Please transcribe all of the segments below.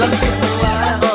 ลังสิตล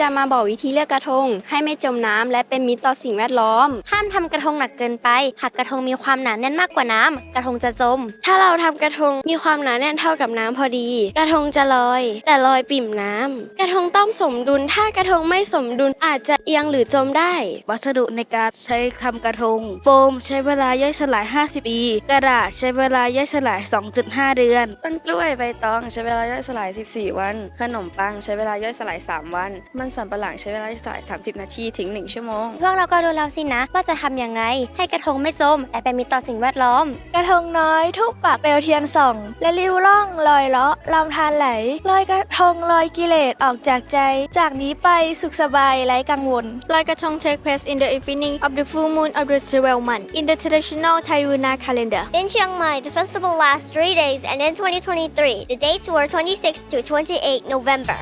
จะมาบอกวิธีเลือกกระทง ให้ไม่จมน้ำและเป็นมิตรต่อสิ่งแวดล้อม ห้ามทำกระทงหนักเกินไป หากกระทงมีความหนาแน่นมากกว่าน้ำกระทงจะจม ถ้าเราทำกระทงมีความหนาแน่นเท่ากับน้ำพอดี กระทงจะลอย แต่ลอยปิ่มน้ำกระทงต้องสมดุล ถ้ากระทงไม่สมดุลอาจจะเอียงหรือจมได้ วัสดุในการใช้ทำกระทง โฟมใช้เวลาย่อยสลาย 50 ปี กระดาษใช้เวลาย่อยสลาย 2.5 เดือนต้นกล้วยใบตองใช้เวลาย่อยสลาย 14 วัน ขนมปังใช้เวลาย่อยสลาย 3 วันมันสำปะหลังใช้เวลาย่อยสลาย30 นาทีถึง 1 ชั่วโมง พวกเราก็รู้แล้วสินะ ว่าจะทำอย่างไร ให้กระทงไม่จม และเป็นมิตรต่อสิ่งแวดล้อม กระทงน้อยทุบปากเปลวเทียนส่อง และริ้วล่องลอยเลาะลำธารไหลลอยกระทงลอยกิเลสออกจากใจ จากนี้ไปสุขสบายไร้กังวล ลอยกระทง take place in the evening of the full moon of the 12 month in the traditional Thai lunar calendar. In Chiang Mai, the festival lasts three days and in 2023, the dates were 26 to 28 November.